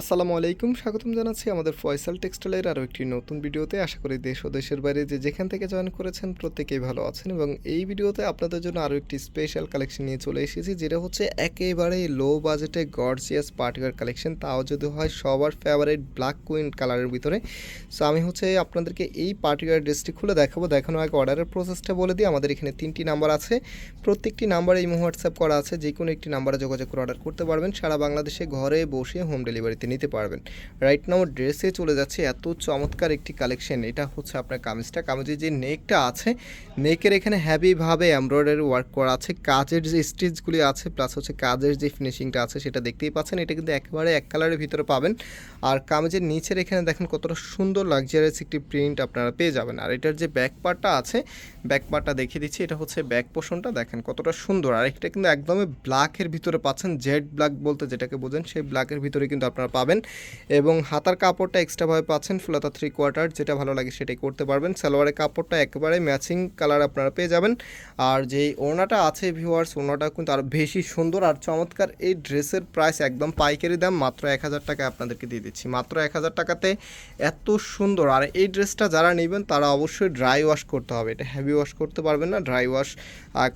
আসসালামু আলাইকুম, স্বাগতম জানাচ্ছি আমাদের ফয়সাল টেক্সটাইলের আরও একটি নতুন ভিডিওতে। আশা করি দেশ ও দেশের বাইরে যে যেখান থেকে জয়েন করেছেন প্রত্যেকেই ভালো আছেন এবং এই ভিডিওতে আপনাদের জন্য আরও একটি স্পেশাল কালেকশন নিয়ে চলে এসেছি, যেটা হচ্ছে একেবারে লো বাজেটে গর্জিয়াস পার্টিওয়ার কালেকশন তাও যদি হয় সবার ফেভারিট ব্ল্যাক কুইন কালারের ভিতরে। সো আমি হচ্ছে আপনাদেরকে এই পার্টিওয়ার ড্রেসটি খুলে দেখাবো। দেখানোর আগে অর্ডারের প্রসেসটা বলে দিই, আমাদের এখানে তিনটি নাম্বার আছে। প্রত্যেকটি নাম্বারে এই হোয়াটসঅ্যাপ করা আছে যে কোনো একটি নাম্বারে যোগাযোগ করে অর্ডার করতে পারবেন। সারা বাংলাদেশে ঘরে বসে হোম ডেলিভারিতে নিতে পারবেন। রাইট নাও ড্রেসে চলে যাচ্ছে এত চমৎকার একটি কালেকশন এটা হচ্ছে আপনার কামিজটা। কামিজের যে নেকটা আছে, নেকের এখানে হ্যাভিভাবে এমব্রয়ডারি ওয়ার্ক করা আছে। কাজের যে স্টিচগুলি আছে প্লাস হচ্ছে কাজের যে ফিনিশিংটা আছে, সেটা দেখতেই পাচ্ছেন। এটা কিন্তু একেবারে এক কালারের ভিতরে পাবেন। আর কামিজের নিচের এখানে দেখেন কতটা সুন্দর লাক্সারিয়াস একটি প্রিন্ট আপনারা পেয়ে যাবেন। আর এটার যে ব্যাক পার্টটা আছে ব্যাক পার্টটা দেখিয়ে দিচ্ছি। এটা হচ্ছে ব্যাক পোর্শনটা দেখেন কতটা সুন্দর। আর এটা কিন্তু একদমই ব্ল্যাকের ভিতরে পাচ্ছেন। জেড ব্ল্যাক বলতে যেটাকে বোঝেন, সেই ব্ল্যাকের ভিতরে কিন্তু আপনারা পাবেন এবং হাতার কাপড়টা এক্সট্রাভাবে পাচ্ছেন ফুলাতা থ্রি কোয়ার্টার যেটা ভালো লাগে সেটাই করতে পারবেন। সালোয়ারের কাপড়টা একেবারে ম্যাচিং কালার আপনারা পেয়ে যাবেন। আর যেই ওড়নাটা আছে ভিউয়ার্স ওড়নাটা কিন্তু আরও বেশি সুন্দর আর চমৎকার। এই ড্রেসের প্রাইস একদম পাইকারি দাম মাত্র এক হাজার টাকা আপনাদেরকে দিয়ে দিচ্ছি। মাত্র এক হাজার টাকাতে এত সুন্দর। আর এই ড্রেসটা যারা নেবেন, তারা অবশ্যই ড্রাই ওয়াশ করতে হবে। এটা হ্যাভি ওয়াশ করতে পারবেন না ড্রাই ওয়াশ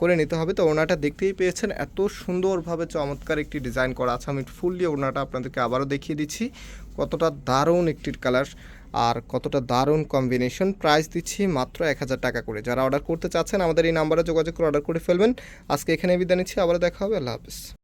করে নিতে হবে। তো ওনাটা দেখতেই পেয়েছেন, এত সুন্দরভাবে চমৎকার একটি ডিজাইন করা আছে। আমি ফুললি ওনাটা আপনাদেরকে আবারও দেখিয়ে দিচ্ছি কতটা দারুণ একটির কালার আর কতটা দারুণ কম্বিনেশন প্রাইস দিচ্ছি মাত্র এক হাজার টাকা করে। যারা অর্ডার করতে চাচ্ছেন আমাদের এই নাম্বারে যোগাযোগ করে অর্ডার করে ফেলবেন। আজকে এখানে বিদায় নিচ্ছি। আবার দেখা হবে। আল্লাহ হাফিজ।